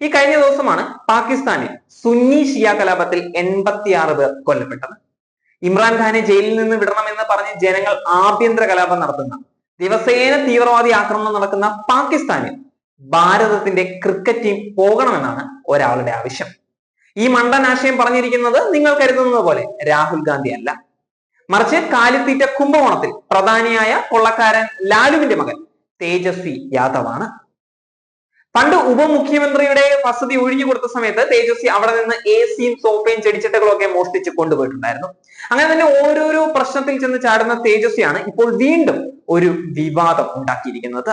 ഈ കഴിഞ്ഞ ദിവസമാണ് പാകിസ്ഥാനിൽ സുന്നി ഷിയ കലാപത്തിൽ എൺപത്തിയാറ് പേർ കൊല്ലപ്പെട്ടത്. ഇമ്രാൻഖാനെ ജയിലിൽ നിന്ന് വിടണമെന്ന് പറഞ്ഞ് ജനങ്ങൾ ആഭ്യന്തര കലാപം നടത്തുന്ന ദിവസേന തീവ്രവാദി ആക്രമണം നടക്കുന്ന പാകിസ്ഥാനിൽ ഭാരതത്തിന്റെ ക്രിക്കറ്റ് ടീം പോകണമെന്നാണ് ഒരാളുടെ ആവശ്യം. ഈ മണ്ടൻ ആശയം പറഞ്ഞിരിക്കുന്നത് നിങ്ങൾ കരുതുന്നത് പോലെ രാഹുൽ ഗാന്ധി അല്ല. മറിച്ച് കാലിത്തീറ്റ കുംഭകോണത്തിൽ പ്രധാനിയായ കൊള്ളക്കാരൻ ലാലുവിന്റെ മകൻ തേജസ്വി യാദവാണ്. പണ്ട് ഉപമുഖ്യമന്ത്രിയുടെ വസതി ഒഴിഞ്ഞു കൊടുത്ത സമയത്ത് തേജസ്വി അവിടെ നിന്ന് എ സിയും സോഫയും ചെടിച്ചട്ടകളും ഒക്കെ മോഷ്ടിച്ച് കൊണ്ടുപോയിട്ടുണ്ടായിരുന്നു. അങ്ങനെ തന്നെ ഓരോരോ പ്രശ്നത്തിൽ ചെന്ന് ചാടുന്ന തേജസ്വിയാണ് ഇപ്പോൾ വീണ്ടും ഒരു വിവാദം ഉണ്ടാക്കിയിരിക്കുന്നത്.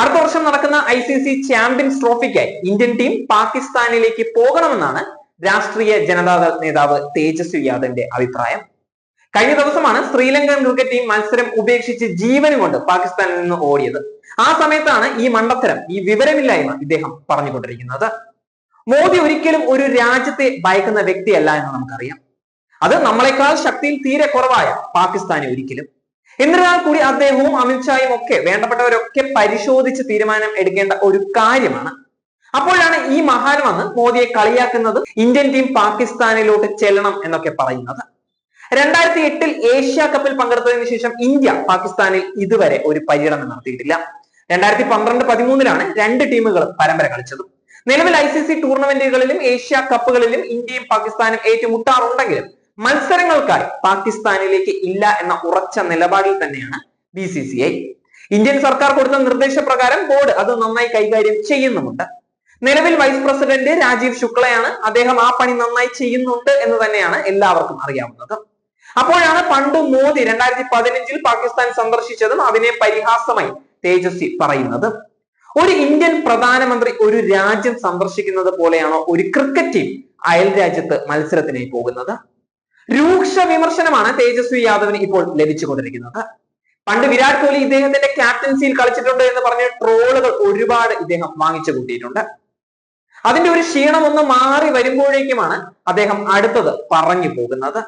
അടുത്ത വർഷം നടക്കുന്ന ഐ സി സി ചാമ്പ്യൻസ് ട്രോഫിക്കായി ഇന്ത്യൻ ടീം പാകിസ്ഥാനിലേക്ക് പോകണമെന്നാണ് രാഷ്ട്രീയ ജനതാദൾ നേതാവ് തേജസ്വി യാദവിന്റെ അഭിപ്രായം. കഴിഞ്ഞ ദിവസമാണ് ശ്രീലങ്കൻ ക്രിക്കറ്റ് ടീം മത്സരം ഉപേക്ഷിച്ച് ജീവനും കൊണ്ട് പാകിസ്ഥാനിൽ നിന്ന് ഓടിയത്. ആ സമയത്താണ് ഈ മണ്ടത്തരം ഈ വിവരമില്ലായ്മ ഇദ്ദേഹം പറഞ്ഞുകൊണ്ടിരിക്കുന്നത്. മോദി ഒരിക്കലും ഒരു രാജ്യത്തെ ഭയക്കുന്ന വ്യക്തിയല്ല എന്ന് നമുക്കറിയാം. അത് നമ്മളെക്കാൾ ശക്തിയിൽ തീരെ കുറവായ പാകിസ്ഥാനെ ഒരിക്കലും. എന്നിരുന്നാൽ കൂടി അദ്ദേഹവും അമിത്ഷായും ഒക്കെ വേണ്ടപ്പെട്ടവരൊക്കെ പരിശോധിച്ച് തീരുമാനം എടുക്കേണ്ട ഒരു കാര്യമാണ്. അപ്പോഴാണ് ഈ മഹാൻ വന്ന് മോദിയെ കളിയാക്കുന്നത് ഇന്ത്യൻ ടീം പാകിസ്ഥാനിലോട്ട് ചെല്ലണം എന്നൊക്കെ പറയുന്നത്. രണ്ടായിരത്തി എട്ടിൽ ഏഷ്യ കപ്പിൽ പങ്കെടുത്തതിന് ശേഷം ഇന്ത്യ പാകിസ്ഥാനിൽ ഇതുവരെ ഒരു പര്യടനം നടത്തിയിട്ടില്ല. രണ്ടായിരത്തി പന്ത്രണ്ട് പതിമൂന്നിലാണ് രണ്ട് ടീമുകളും പരമ്പര കളിച്ചത്. നിലവിൽ ഐ സി സി ടൂർണമെന്റുകളിലും ഏഷ്യ കപ്പുകളിലും ഇന്ത്യയും പാകിസ്ഥാനും ഏറ്റുമുട്ടാറുണ്ടെങ്കിലും മത്സരങ്ങൾക്കായി പാകിസ്ഥാനിലേക്ക് ഇല്ല എന്ന ഉറച്ച നിലപാടിൽ തന്നെയാണ് B C C I. Indian സർക്കാർ കൊടുത്ത നിർദ്ദേശപ്രകാരം ബോർഡ് അത് നന്നായി കൈകാര്യം ചെയ്യുന്നുമുണ്ട്. നിലവിൽ വൈസ് പ്രസിഡന്റ് രാജീവ് ശുക്ലയാണ് അദ്ദേഹം ആ പണി നന്നായി ചെയ്യുന്നുണ്ട് എന്ന് തന്നെയാണ് എല്ലാവർക്കും അറിയാവുന്നത്. അപ്പോഴാണ് പണ്ട് മോദി രണ്ടായിരത്തി പതിനഞ്ചിൽ പാകിസ്ഥാൻ സന്ദർശിച്ചതും അതിനെ പരിഹാസമായി തേജസ്വി പറയുന്നത്. ഒരു ഇന്ത്യൻ പ്രധാനമന്ത്രി ഒരു രാജ്യം സന്ദർശിക്കുന്നത് പോലെയാണോ ഒരു ക്രിക്കറ്റ് ടീം അയൽ രാജ്യത്ത് മത്സരത്തിനായി പോകുന്നത്? രൂക്ഷ വിമർശനമാണ് തേജസ്വി യാദവിന് ഇപ്പോൾ ലഭിച്ചുകൊണ്ടിരിക്കുന്നത്. പണ്ട് വിരാട് കോഹ്ലി ഇദ്ദേഹത്തിന്റെ ക്യാപ്റ്റൻസിയിൽ കളിച്ചിട്ടുണ്ട് എന്ന് പറഞ്ഞ് ട്രോളുകൾ ഒരുപാട് ഇദ്ദേഹം വാങ്ങിച്ചു കൂട്ടിയിട്ടുണ്ട്. അതിന്റെ ഒരു ക്ഷീണം ഒന്ന് മാറി വരുമ്പോഴേക്കുമാണ് അദ്ദേഹം അടുത്തത് പറഞ്ഞു പോകുന്നത്.